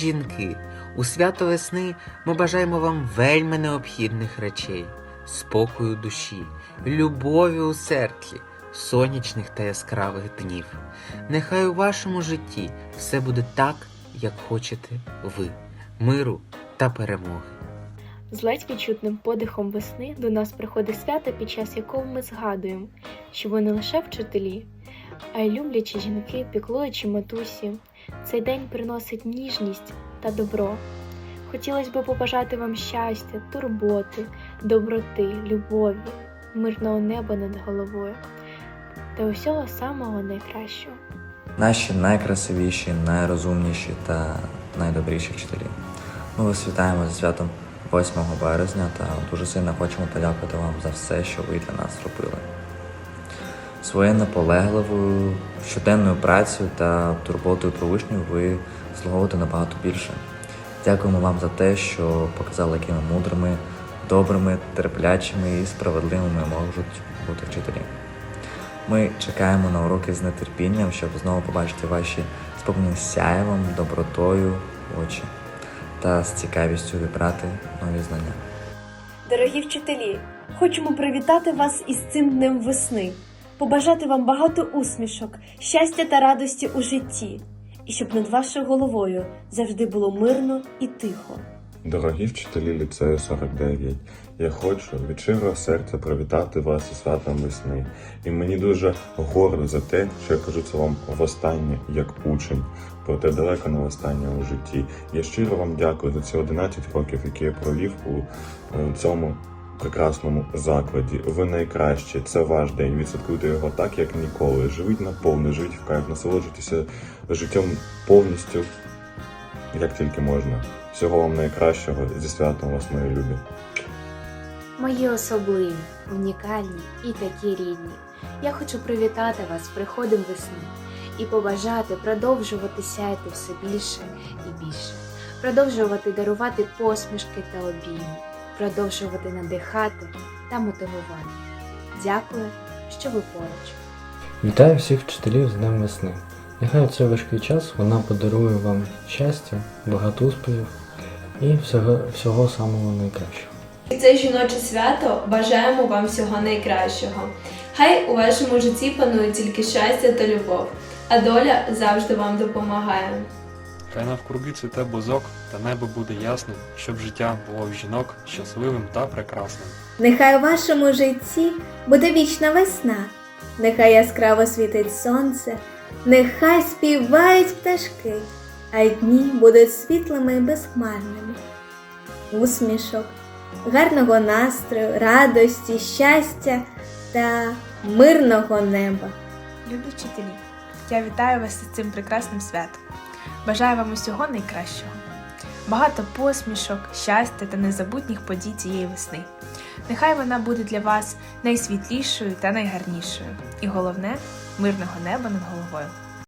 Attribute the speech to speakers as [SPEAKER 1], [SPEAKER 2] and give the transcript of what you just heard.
[SPEAKER 1] жінки, у свято весни ми бажаємо вам вельми необхідних речей, спокою душі, любові у серці, сонячних та яскравих днів. Нехай у вашому житті все буде так, як хочете ви, миру та перемоги.
[SPEAKER 2] З ледь відчутним подихом весни до нас приходить свято, під час якого ми згадуємо, що ви не лише вчителі, а й люблячі жінки, піклуючі матусі. Цей день приносить ніжність та добро. Хотілося б побажати вам щастя, турботи, доброти, любові, мирного неба над головою та усього самого найкращого.
[SPEAKER 3] Наші найкрасивіші, найрозумніші та найдобріші вчителі. Ми вас вітаємо зі святом 8 березня та дуже сильно хочемо подякувати вам за все, що ви для нас робили. Своєю наполегливою, щоденною працею та турботою про учнів ви слуговуєте набагато більше. Дякуємо вам за те, що показали, якими мудрими, добрими, терплячими і справедливими можуть бути вчителі. Ми чекаємо на уроки з нетерпінням, щоб знову побачити ваші сповнені сяєвом, добротою очі та з цікавістю вибрати нові знання.
[SPEAKER 4] Дорогі вчителі, хочемо привітати вас із цим днем весни, побажати вам багато усмішок, щастя та радості у житті, і щоб над вашою головою завжди було мирно і тихо.
[SPEAKER 5] Дорогі вчителі ліцею 49, я хочу від щирого серця привітати вас із святом весни. І мені дуже гордо за те, що я кажу це вам востаннє як учень, проте далеко не востаннє у житті. Я щиро вам дякую за ці 11 років, які я провів у е, цьому прекрасному закладі. Ви найкращі, це ваш день. Відсвяткуйте його так, як ніколи. Живіть наповну, живіть в кайф, насолоджуйтеся життям повністю, як тільки можна. Всього вам найкращого зі святом вас, мої любі.
[SPEAKER 6] Мої особливі, унікальні і такі рідні. Я хочу привітати вас з приходом весни і побажати продовжувати сяяти все більше і більше, продовжувати дарувати посмішки та обійми, продовжувати надихати та мотивувати. Дякую, що ви поруч.
[SPEAKER 7] Вітаю всіх вчителів з Днем весни. Нехай у цей важкий час вона подарує вам щастя, багато успіхів і всього, всього самого найкращого.
[SPEAKER 8] І це жіноче свято бажаємо вам всього найкращого. Хай у вашому житті панує тільки щастя та любов, а доля завжди вам допомагає.
[SPEAKER 9] Хай навкруги цвіте бузок, та небо буде ясним, щоб життя було в жінок щасливим та прекрасним.
[SPEAKER 10] Нехай у вашому житті буде вічна весна, нехай яскраво світить сонце, нехай співають пташки, а й дні будуть світлими і безхмарними. Усмішок, гарного настрою, радості, щастя та мирного неба.
[SPEAKER 11] Любі вчителі, я вітаю вас з цим прекрасним святом. Бажаю вам усього найкращого. Багато посмішок, щастя та незабутніх подій цієї весни. Нехай вона буде для вас найсвітлішою та найгарнішою. І головне мирного неба над головою.